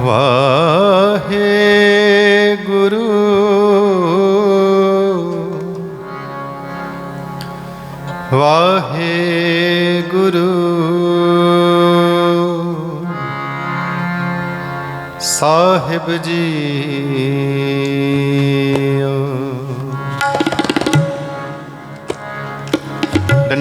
ਗੁਰੂ ਵਾਹਿਗੁਰੂ। ਵਾਹਿਗੁਰੂ। ਸਾਹਿਬ ਜੀ।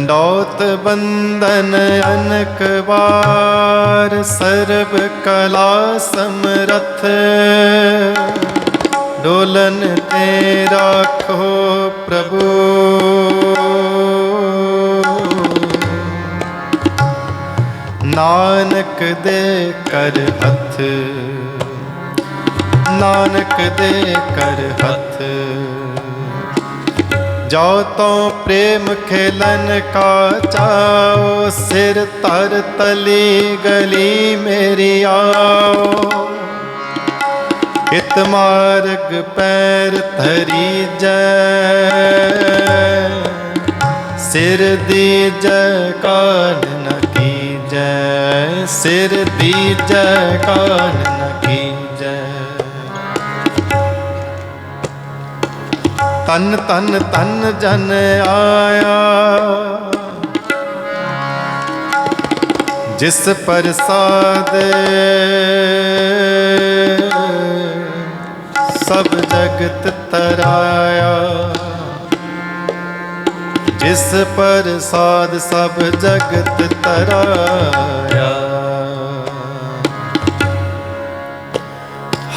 ਡੰਡੋਤ ਬੰਦਨ ਅਨਕ ਵਾਰ ਸਰਬ ਕਲਾ ਸਮਰਥ। ਡੋਲਨ ਤੇ ਰਾਖੋ ਪ੍ਰਭੂ। ਨਾਨਕ ਦੇ ਕਰ ਹੱਥ। ਨਾਨਕ ਦੇ ਕਰ ਹੱਥ। ਜੋ ਤੋਂ ਪ੍ਰੇਮ ਖੇਲਨ ਕਾ ਚਾਓ, ਸਿਰ ਤਰ ਤਲੀ ਗਲੀ ਮੇਰੀ ਆਓ। ਇਤ ਮਾਰਗ ਪੈਰ ਧਰੀ ਜੈ। ਸਿਰ ਦੀ ਜੈ ਕਾਨ ਨ ਕੀਜੈ। ਸਿਰ ਦੀ ਜੈ ਕਾਨ ਨ ਕੀਜੈ। ਤਨ ਤਨ ਤਨ ਜਨ ਆਇਆ। ਜਿਸ ਪ੍ਰਸਾਦ ਸਭ ਜਗਤ ਤਰਾਇਆ। ਜਿਸ ਪ੍ਰਸਾਦ ਸਭ ਜਗਤ ਤਰਾਇਆ।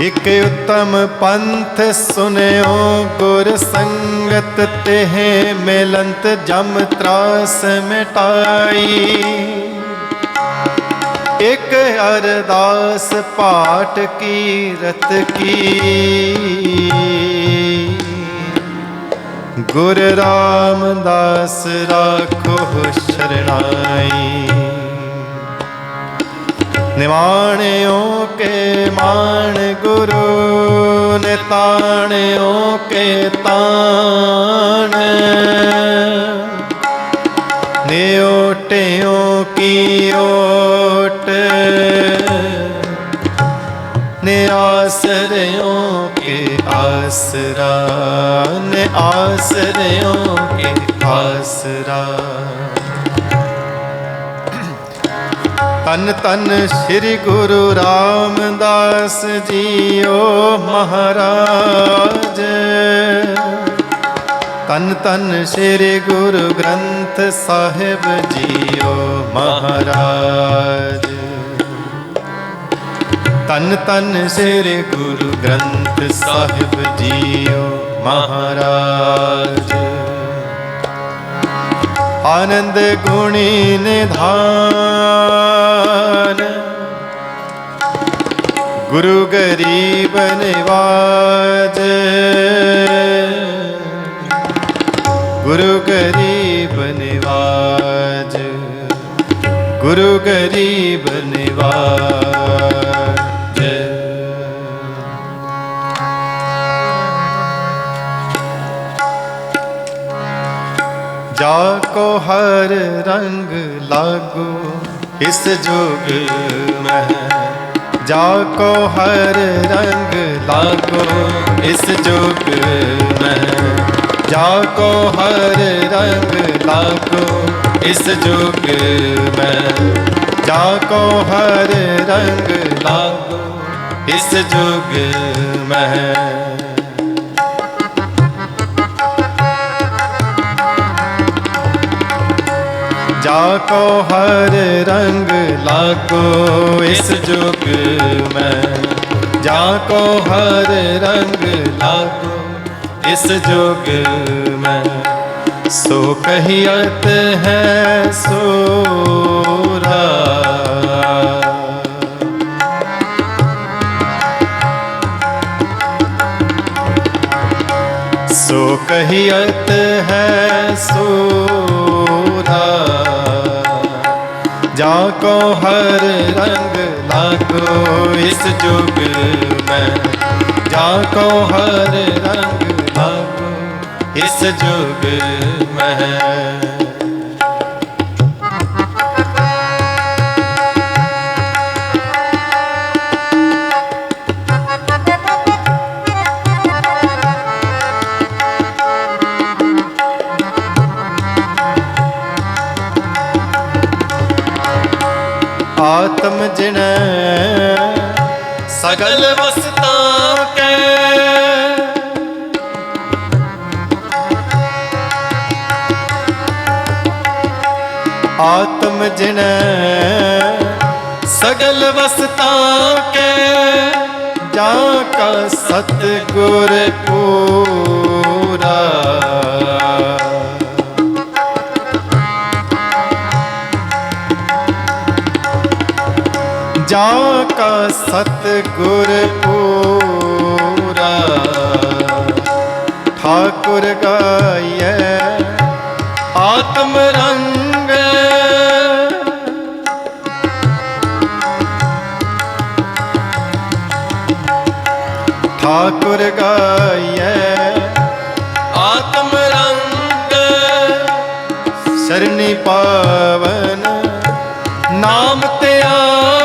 ਇਕ ਉਤਮ ਪੰਥ ਸੁਨਿਓ, ਗੁਰ ਸੰਗਤ ਤੇ ਮਿਲੰਤ ਜਮ ਤਰਾਸ ਮਿਟਾਈ। ਇਕ ਅਰਦਾਸ ਪਾਠ ਕੀਰਤ ਕੀ। ਗੁਰ ਰਾਮਦਾਸ ਰਾਖੋ ਸ਼ਰਣਾਈ ਨਿਵਾਣਿਓ ਕੇ ਮਾਣ ਗੁਰੂ, ਨਿਤਾਣਿਓ ਕੇ ਤਾਣ। ਨਿਓਟਿਓ ਕੀ ਓਟ ਨਿਆਸਰਿਓ ਕੇ ਆਸਰਾ ਨੇ ਆਸਰਿਓ ਕੇ ਆਸਰਾ। ਤਨ ਤਨ ਸ੍ਰੀ ਗੁਰੂ ਰਾਮਦਾਸ ਜੀਓ ਮਹਾਰਾਜ। ਤਨ ਤਨ ਸ੍ਰੀ ਗੁਰੂ ਗ੍ਰੰਥ ਸਾਹਿਬ ਜੀਓ ਮਹਾਰਾਜ। ਤਨ ਤਨ ਸ੍ਰੀ ਗੁਰੂ ਗ੍ਰੰਥ ਸਾਹਿਬ ਜੀਓ ਮਹਾਰਾਜ। ਆਨੰਦ ਗੁਣੀ ਨਿਧਾਨ ਗੁਰੂ ਗਰੀਬ ਨਿਵਾਜ ਗੁਰੂ ਗਰੀਬ ਨਿਵਾਜ ਗੁਰੂ ਗਰੀਬ ਨਿਵਾਜ ਜਾ ਕੋ ਹਰ ਰੰਗ ਲਾਗੋ ਇਸ ਜੋਗ ਮਹਿ ਜਾ ਕੋ ਹਰ ਰੰਗ ਲਾਗੋ ਇਸ ਜੋਗ ਮਹਿ ਜਾ ਕੋ ਹਰ ਰੰਗ ਲਾਗੋ ਇਸ ਜੋਗ ਮਹਿ ਜਾ ਕੋ ਹਰ ਰੰਗ को हर रंग लाको इस जुग में जाको हर रंग लाको इस जुग में सो कहियत है सोरा सो कहियत है सोरा ਜਾ ਕੋ ਹਰ ਰੰਗ ਲਾਗੋ ਇਸ ਜੁਗ ਮੈਂ। ਜਾ ਕੋ ਹਰ ਰੰਗ ਲਾਗੋ ਇਸ ਜੁਗ ਮੈਂ। ਜਿਨ ਸਗਲ ਵਸਤਾਂ ਕੈ। ਆਤਮ ਜਿਨ ਸਗਲ ਵਸਤਾਂ ਕੈ। ਜਾ ਕਾ ਸਤ ਗੁਰ ਪੂਰਾ। ਜਾ ਕਾ ਸਤ ਗੁਰ ਪੂਰਾ। ਠਾਕੁਰ ਗਾਇਐ ਆਤਮ ਰੰਗ। ਠਾਕੁਰ ਗਾਇਐ ਆਤਮ ਰੰਗ। ਸ਼ਰਨੀ ਪਾਵਨ ਨਾਮ ਤੇ ਆਵਨ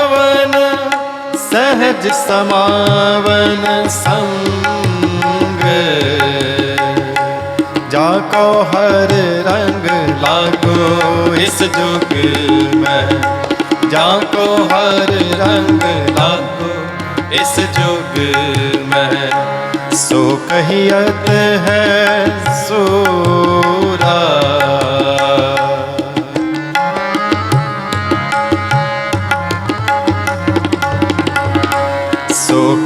ਸਹਿਜ ਸਮਾਵਨ ਸੰਗ। ਜਾ ਕੋ ਹਰ ਰੰਗ ਲਾਗੋ ਇਸ ਜੁਗ ਮੈਂ। ਜਾ ਕੋ ਹਰ ਰੰਗ ਲਾਗੋ ਇਸ ਜੁਗ ਮੈਂ। ਸੋ ਕਹੀਅਤ ਹੈ ਸੂਰਾ।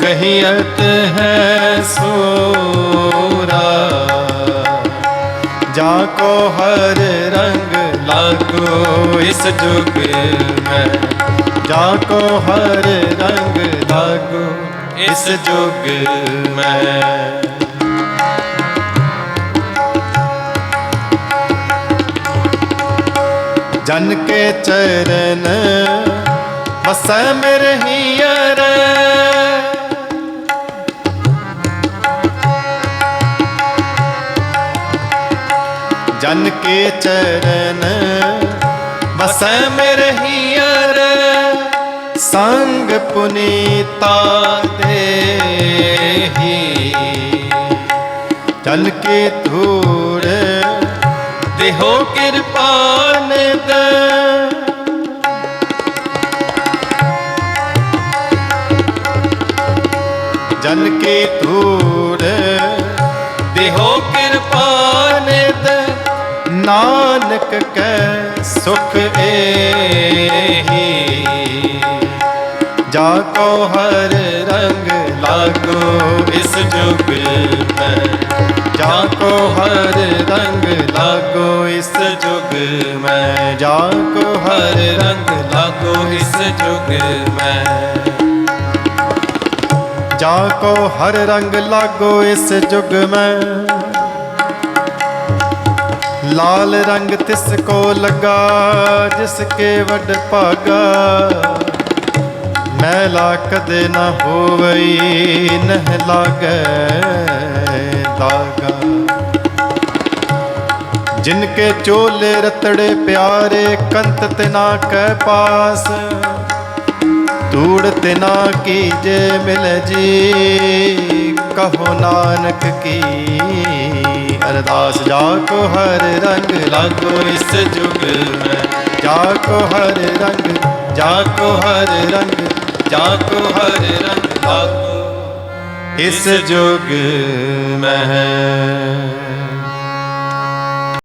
ਕਹੀਅਤ ਹੈ ਸੋਰਾ। ਜਾ ਕੋ ਹਰ ਰੰਗ ਲਾਗੋ ਇਸ ਜੁਗ ਮੈਂ। ਜਾ ਕੋ ਹਰ ਰੰਗ ਲਾਗੋ ਇਸ ਜੁਗ ਮੈਂ। ਜਨ ਕੇ ਚਰਨ ਵਸੈ ਮੇਰੇ ਹੀਰ ਜਨ ਕੇ ਚਰਨ। ਵਸੈ ਮੇਰੇ ਹੀਰ। ਸੰਗ ਪੁਨੀਤਾ ਦੇਹੀ ਜਲ ਕੇ ਧੂੜ। ਦੇਹੋ ਕਿਰਪਾ ਨਿਦ ਜਲ ਕੇ ਧੂੜ। ਦੇਹੋ ਕਿਰਪਾ ਨਿਦ ਨਾਨਕ ਕੈ ਸੁਖ ਏਹੀ। ਜਾ ਕੋ ਹਰ ਰੰਗ ਲਾਗੋ ਇਸ ਜੁਗ ਮੈਂ। ਜਾ ਕੋ ਹਰ ਰੰਗ ਲਾਗੋ ਇਸ ਜੁਗ ਮੈਂ। ਜਾ ਕੋ ਹਰ ਰੰਗ ਲਾਗੋ ਇਸ ਜੁਗ ਮੈਂ। ਜਾ ਕੋ ਹਰ ਰੰਗ ਲਾਗੋ ਇਸ ਜੁਗ ਮੈਂ। ਲਾਲ ਰੰਗ ਤਿਸ ਕੋ ਲੱਗਾ, ਜਿਸ ਕੇ ਵੱਡ ਭਾਗਾ। ਮੈਲਾ ਕਦੇ ਨਾ ਹੋਵਈ, ਨਹਿ ਲਾਗੈ ਲਾਗਾ। ਜਿਨ ਕੇ ਚੋਲੇ ਰਤੜੇ ਪਿਆਰੇ, ਕੰਤ ਤਿਨਾ ਨਾ ਕੈ ਪਾਸ। ਧੂੜ ਤੇ ਕੀ ਕੀਜੇ ਮਿਲ ਜੀ, ਕਹੋ ਨਾਨਕ ਕੀ ਅਰਦਾਸ ਜਾ ਕੋ ਹਰ ਰੰਗ ਲਾਗੋ ਇਸ ਜੁਗ ਮੈਂ। ਜਾ ਕੋ ਹਰ ਰੰਗ ਜਾ ਕੋ ਹਰ ਰੰਗ ਜਾ ਕੋ ਹਰ ਰੰਗ ਲਾਗੋ ਇਸ ਜੁਗ ਮੈਂ।